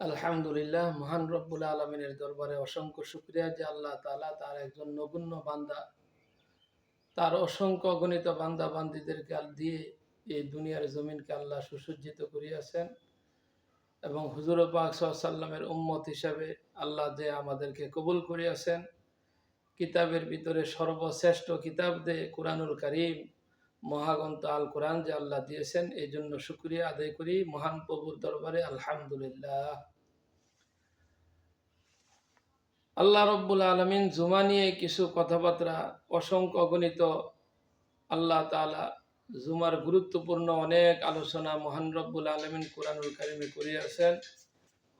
আলহামদুলিল্লাহ, মহান রব্বুল আলমিনের দরবারে অসংখ্য শুক্রিয়া যে আল্লাহ তালা তার একজন নগণ্য বান্দা, তার অসংখ্য অগণিত বান্দা বান্দিদেরকে দিয়ে এই দুনিয়ার জমিনকে আল্লাহ সুসজ্জিত করিয়াছেন এবং হুজুর পাক সাল্লামের উম্মত হিসাবে আল্লাহ যে আমাদেরকে কবুল করিয়াছেন, কিতাবের ভিতরে সর্বশ্রেষ্ঠ কিতাব দে কোরআনুল করিম মহাগ্রন্থ আল কোরআন যে আল্লাহ দিয়েছেন, এই জন্য শুক্রিয়া আদায় করি। মহান প্রভুর দরবারে আলহামদুলিল্লাহ। আল্লাহ রব্বুল আলমিন জুমা নিয়ে কিছু কথাবার্তা অসংখ্য অগণিত আল্লাহ তালা জুমার গুরুত্বপূর্ণ অনেক আলোচনা মহান রব্বুল আলমিন কোরআনুল কারিমে করিয়াছেন।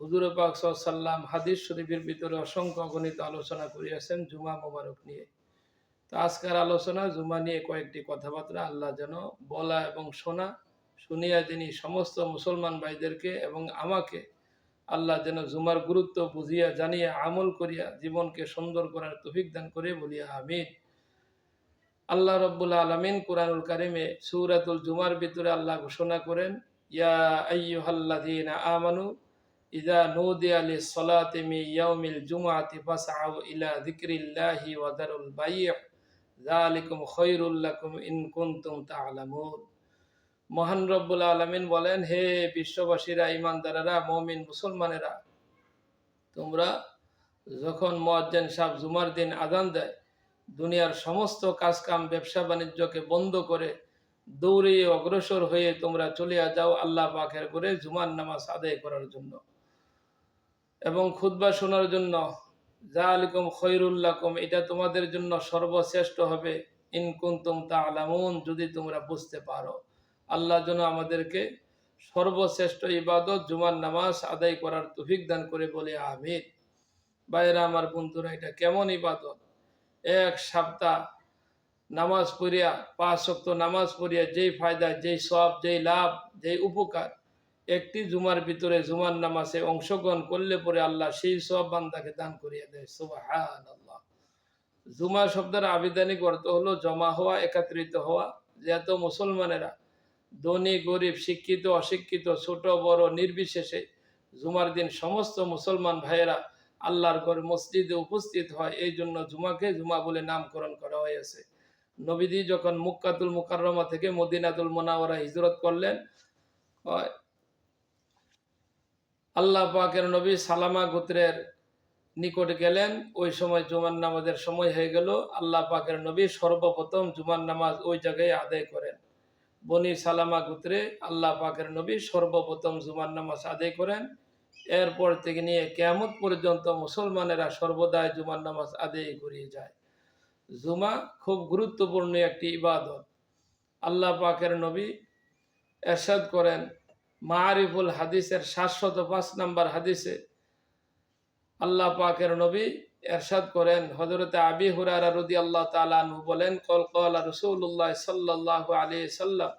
হুজুর পাক সাল্লাম হাদিস শরীফের ভিতরে অসংখ্য অগণিত আলোচনা করিয়াছেন জুমা মোবারক নিয়ে। তো আজকের আলোচনা জুমা নিয়ে কয়েকটি কথাবার্তা আল্লাহ যেন বলা এবং শোনা, শুনিয়া তিনি সমস্ত মুসলমান ভাইদেরকে এবং আমাকে আল্লাহ যেন জুমার গুরুত্ব বুঝিয়া, জানিয়া, আমল করিয়া জীবনকে সুন্দর করার তফিক দান করে বলিয়া আমিন। আল্লাহ রব্বুল আলমিন কোরআনুল কারিমে সুরাতুল জুমার ভিতরে আল্লাহ ঘোষণা করেন, ইয়া আইয়ুহাল্লাযীনা আমানু ইদা নুদিয়া লিস-সালাতি মিন ইয়াউমিল জুমআতি ফাসআউ ইলা যিকরিল্লাহি ওয়া দারুল যালিকুম খৈরুল লাকুম ইন কুনতুম তা'লামুন। মহান রব্বুল আলমিন বলেন, হে বিশ্ববাসীরা ইমানদারেরা মমিন মুসলমানেরা, তোমরা যখন মোয়াজ্জেন সাহেব জুমার দিন আদান দেয়, দুনিয়ার সমস্ত কাজকাম, ব্যবসা বাণিজ্যকে বন্ধ করে দৌড়ে অগ্রসর হয়ে তোমরা চলিয়া যাও আল্লাহ পাখের করে জুমার নামাজ আদায় করার জন্য এবং খুদ্া শোনার জন্য। যা আলিকুম খৈরুল্লাকুম এটা তোমাদের জন্য সর্বশ্রেষ্ঠ হবে। ইনকুন্তুম তা আলামুন যদি তোমরা বুঝতে পারো। আল্লাহ যেন আমাদেরকে সর্বশ্রেষ্ঠ ইবাদত, জুমার নামাজ আদায় করার তুফিক দান করে বলে আমির বাইরা আমার বন্ধুরা, এটা কেমন ইবাদত? এক সপ্তাহ নামাজ পড়িয়া, পাঁচ শক্ত নামাজ পড়িয়া যেই ফায়দা, যেই সব যেই লাভ, যেই উপকার একটি জুমার ভিতরে জুমার নামাজে অংশগ্রহণ করলে পরে আল্লাহ সেই সব বান্দাকে দান করিয়া দেয়। সুবাহান আল্লাহ জুমা শব্দের আবিধানিক অর্থ হলো জমা হওয়া, একত্রিত হওয়া, যে এত মুসলমানেরা ধনী, গরিব, শিক্ষিত, অশিক্ষিত, ছোট, বড়, নির্বিশেষে জুমার দিন সমস্ত মুসলমান ভাইয়েরা আল্লাহর ঘর মসজিদে উপস্থিত হয়। এই জন্য জুমাকে জুমা বলে নামকরণ করা হয়েছে। নবীদি যখন মুক্কাতুল মুকাররমা থেকে মদিনাতুল মোনাওয়ারা হিজরত করলেন আল্লাহ পাকের নবী সালামা গোত্রের নিকট গেলেন। ওই সময় জুমার নামাজের সময় হয়ে গেল। আল্লাহ পাকের নবী সর্বপ্রথম জুমার নামাজ ওই জায়গায় আদায় করেন। বনি সালামা গোত্রে আল্লাহ পাকের নবী সর্বপ্রথম জুমার নামাজ আদায় করেন। এরপর থেকে নিয়ে কেমত পর্যন্ত মুসলমানেরা সর্বদাই জুমার নামাজ আদায় করিয়ে যায়। জুমা খুব গুরুত্বপূর্ণ একটি ইবাদত। আল্লাহ পাকের নবী এরশাদ করেন মারিফুল হাদিসের সাতশত পাঁচ নাম্বার হাদিসে আল্লাহ পাকের নবী এরশাদ করেন। হজরতে আবি হুরারা রদি আল্লাহ তালু বলেন, কল কল রসুল্লাহ সাল্লাহ আলী সাল্লাম,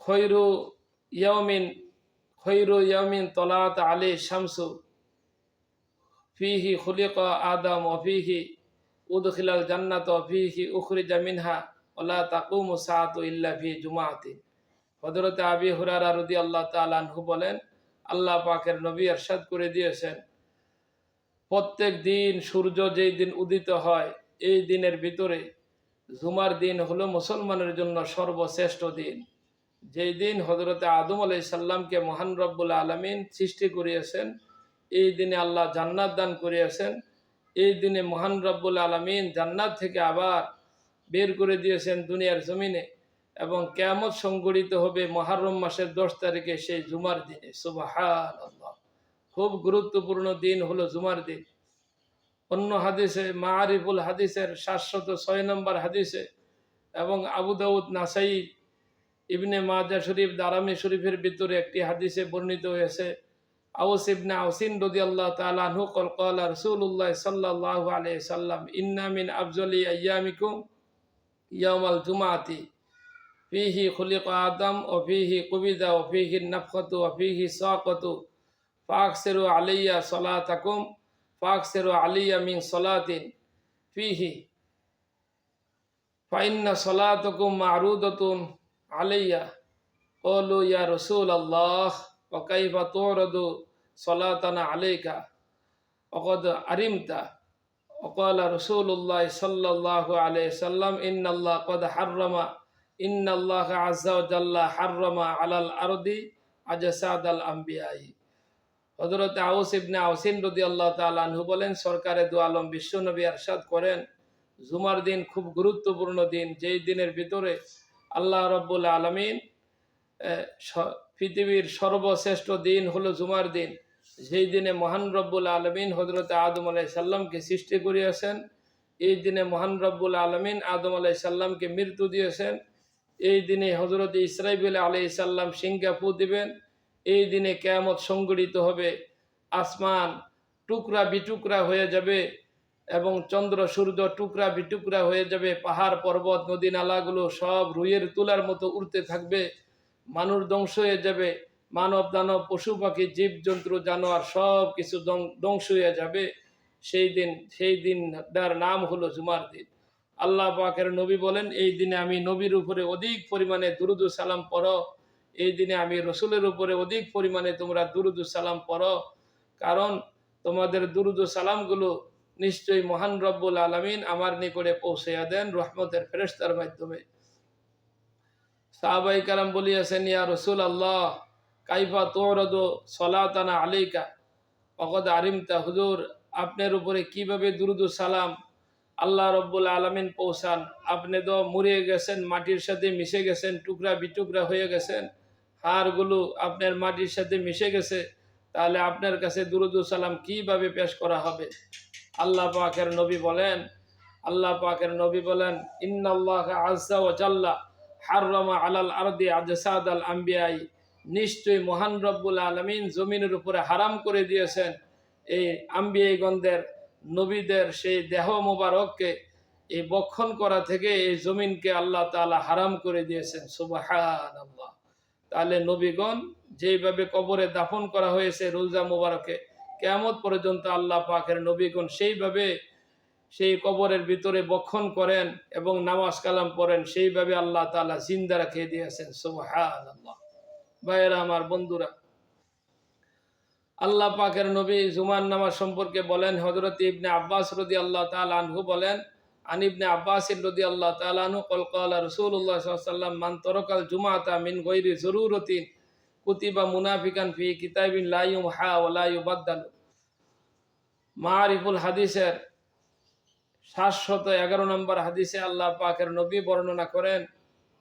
খৈরু ইয়মিন খৈরু ইয়মিন তলাত আলী শামসু, ফিহি খুলিক আদম অফিহি উদখিলাল জান্নাত অফিহি উখরিজা মিনহা ওলা তাকুমু সাত ইল্লা ফি জুমাতিন। হজরতে আবি হুরারা রদি আল্লাহ তালু বলেন, আল্লাহ পাকের নবী এরশাদ করে দিয়েছেন, প্রত্যেক দিন সূর্য যেই দিন উদিত হয়, এই দিনের ভিতরে জুমার দিন হলো মুসলমানের জন্য সর্বশ্রেষ্ঠ দিন। যেই দিন হজরতে আদম আলাই সাল্লামকে মহান রব্বুল আলমিন সৃষ্টি করিয়েছেন, এই দিনে আল্লাহ জান্নাত দান করিয়েছেন, এই দিনে মহান রব্বুল আলমিন জান্নাত থেকে আবার বের করে দিয়েছেন দুনিয়ার জমিনে। এবং কেমত সংগঠিত হবে মহারম মাসের দশ তারিখে সেই জুমার দিনে। সুবাহান খুব গুরুত্বপূর্ণ দিন হলো জুমার দিন। অন্য হাদিসে মারিফুল হাদিসের সাতশত ছয় নম্বর হাদিসে এবং আবু দাউদ নাসাই ইবনে মাজা শরীফ দারামি শরীফের ভিতরে একটি হাদিসে বর্ণিত হয়েছে আউস ইবনে আউসিন রদি আল্লাহ তালু কল কল রসুল্লাহ সাল্লাহ আলিয়া সাল্লাম ইন্নামিন আফজলি আয়ামিকুম ইয়ামাল জুমাতি। ফিহি খুলিক আদম ও ফিহি কুবিদা ও ফিহি নফকতু ও ফিহি সাকতু ফাকসেরু আলিয়া সলাতাকুম ফাকসেরু আলিয়া মিন সলাতিন ফিহি ফাইন্না সলাতকুম মারুদতুন আলাইয়া কলু ইয়া রসুল আল্লাহ وكيف تعرض صلاتنا عليك وقد علمت وقال رسول الله صلى الله عليه وسلم إن الله قد حرم ইন্নাল্লাহ আজাল্লাহ হাররমা আলাল আরদি আজাসাদ আল আম্বিয়াই। হজরত আউস আউসিন রদি আল্লাহ তালু বলেন, সরকারে দু আলম বিশ্বনবী আরশাদ করেন, জুমার দিন খুব গুরুত্বপূর্ণ দিন, যেই দিনের ভিতরে আল্লাহ রব্বুল আলমিন পৃথিবীর সর্বশ্রেষ্ঠ দিন হলো জুমার দিন। যেই দিনে মহান রব্বুল আলমিন হজরত আদম আলাই সাল্লামকে সৃষ্টি করিয়াছেন, এই দিনে মহান রব্বুল আলমিন আদম আলাই সাল্লামকে মৃত্যু দিয়েছেন এই দিনে হজরত ইসরাইবিল আলাই সাল্লাম সিঙ্গাপু দিবেন। এই দিনে কেয়ামত সংগঠিত হবে। আসমান টুকরা বিটুকরা হয়ে যাবে এবং চন্দ্র, সূর্য টুকরা বিটুকরা হয়ে যাবে। পাহাড়, পর্বত, নদী, নালাগুলো সব রুইয়ের তুলার মতো উড়তে থাকবে। মানুষ ধ্বংস হয়ে যাবে। মানব, দানব, পশু, পাখি জীব জন্তু জানোয়ার সব কিছু ধ্বংস হয়ে যাবে। সেই দিন, সেই দিনটার নাম হলো জুমার দিন। আল্লাহ পাকের নবী বলেন, এই দিনে আমি নবীর উপরে অধিক পরিমাণে দুরুদু সালাম পড়ো। এই দিনে আমি রসুলের উপরে অধিক পরিমাণে তোমরা দুরুদু সালাম পড়ো। কারণ তোমাদের দুরুদু সালামগুলো নিশ্চয়ই মহান রব্বুল আলমিন আমার নিকটে পৌঁছাইয়া দেন রহমতের ফেরেস্তার মাধ্যমে। সাহাবাই কালাম বলিয়াছেন, ইয়া রসুল আল্লাহ কাইফা তোরদ সলাতানা আলিকা অকদ আরিমতা হুজুর, আপনার উপরে কীভাবে দুরুদু সালাম আল্লাহ রব্বুল আলমিন পৌঁছান। আপনি তো মরিয়ে গেছেন, মাটির সাথে মিশে গেছেন, টুকরা বিটুকরা হয়ে গেছেন। হাড়গুলো আপনার মাটির সাথে মিশে গেছে। তাহলে আপনার কাছে দুরুদু সালাম কীভাবে পেশ করা হবে? আল্লাহ পাকের নবী বলেন, আল্লাহ পাকের নবী বলেন, ইন্নাল্লাহ আজ্জা ও জাল্লা হাররমা আলাল আরদি আজসাদ আল আম্বিয়াই নিশ্চয়ই মহান রব্বুল আলমিন জমিনের উপরে হারাম করে দিয়েছেন এই আম্বিয়াইগণদের নবীদের সেই দেহ মোবারককে এই বক্ষণ করা থেকে এই জমিনকে আল্লাহ তালা হারাম করে দিয়েছেন সুবাহান আল্লাহ তাহলে নবীগণ যেইভাবে কবরে দাফন করা হয়েছে রোজা মোবারকে কেমত পর্যন্ত আল্লাহ পাকের নবীগণ সেইভাবে সেই কবরের ভিতরে বক্ষণ করেন এবং নামাজ কালাম পড়েন, সেইভাবে আল্লাহ তালা জিন্দা রাখে দিয়েছেন সুবাহান আল্লাহ ভাইয়েরা, আমার বন্ধুরা আল্লাহ পাকের নবী জুমান নামাজ সম্পর্কে বলেন হজরত ইবনে আব্বাস রদি আল্লাহ তালহু বলেন আনিবনে আব্বাস রদি আল্লাহ তালু কলকাল রসুল্লাহ সাল্লাম মান তরকাল জুমাতা মিন গৈরি জরুরতিন কুতিবা মুনাফিকান ফি কিতাবিন লাইম হা ওলাইউ বাদ্দালু মারিফুল হাদিসের সাতশত এগারো নম্বর হাদিসে আল্লাহ পাকের নবী বর্ণনা করেন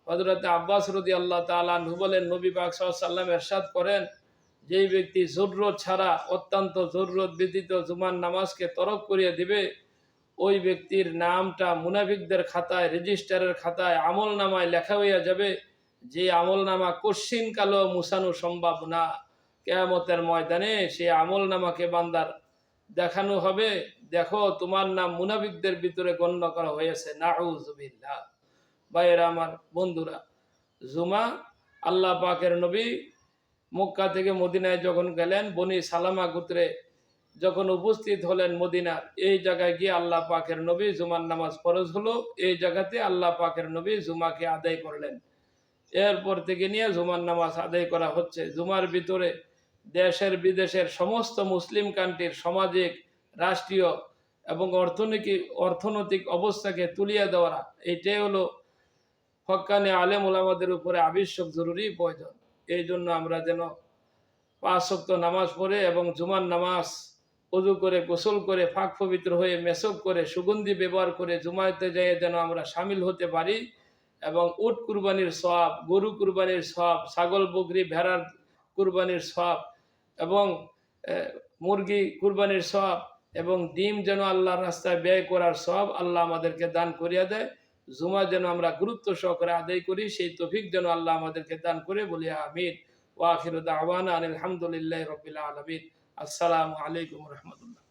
হজরত আব্বাস রদি আল্লাহ তালু বলেন, নবী পাক সাল্লাম এরশাদ করেন যেই ব্যক্তি জরুরত ছাড়া অত্যন্ত জরুরত ব্যতীত জুমার নামাজকে তরক করিয়ে দিবে, ওই ব্যক্তির নামটা মুনাফিকদের খাতায়, রেজিস্টারের খাতায় আমল নামায় লেখা হইয়া যাবে, যে আমল নামা কশ্চিন কালো মুসানো সম্ভব না। কেয়ামতের ময়দানে সে আমল নামাকে বান্দার দেখানো হবে। দেখো, তোমার নাম মুনাফিকদের ভিতরে গণ্য করা হয়েছে নাউজুবিল্লাহ বাইরা আমার বন্ধুরা, জুমা আল্লাহ পাকের নবী মক্কা থেকে মদিনায় যখন গেলেন, বনি সালামা গোত্রে যখন উপস্থিত হলেন মদিনার, এই জায়গায় গিয়ে আল্লাহ পাকের নবী জুমার নামাজ ফরজ হলো। এই জায়গাতে আল্লাহ পাকের নবী জুমাকে আদায় করলেন। এরপর থেকে নিয়ে জুমার নামাজ আদায় করা হচ্ছে। জুমার ভিতরে দেশের বিদেশের সমস্ত মুসলিম কান্ট্রির সামাজিক, রাষ্ট্রীয় এবং অর্থনৈতিক অর্থনৈতিক অবস্থাকে তুলিয়ে দেওয়া এইটাই হলো হকানে আলেম ওলামাদের উপরে আবশ্যক জরুরি প্রয়োজন। এই জন্য আমরা যেন পাঁচ শক্ত নামাজ পড়ে এবং জুমার নামাজ উজু করে, গোসল করে, ফাঁক পবিত্র হয়ে মেসক করে, সুগন্ধি ব্যবহার করে জুমাইতে যেয়ে যেন আমরা সামিল হতে পারি এবং উট কুরবানির সব গরু কুরবানির সব ছাগল, বকরি, ভেড়ার কুরবানির সব এবং মুরগি কুরবানির সব এবং ডিম যেন আল্লাহর রাস্তায় ব্যয় করার সব আল্লাহ আমাদেরকে দান করিয়া দেয়। জুমা যেন আমরা গুরুত্ব সহকারে আদায় করি, সেই তফিক যেন আল্লাহ আমাদেরকে দান করে বলি আমিন। ওয়াখির দাওয়ানা আলহামদুলিল্লাহ রবিল আলমিন। আসসালামু আলাইকুম রহমতুল্লাহ।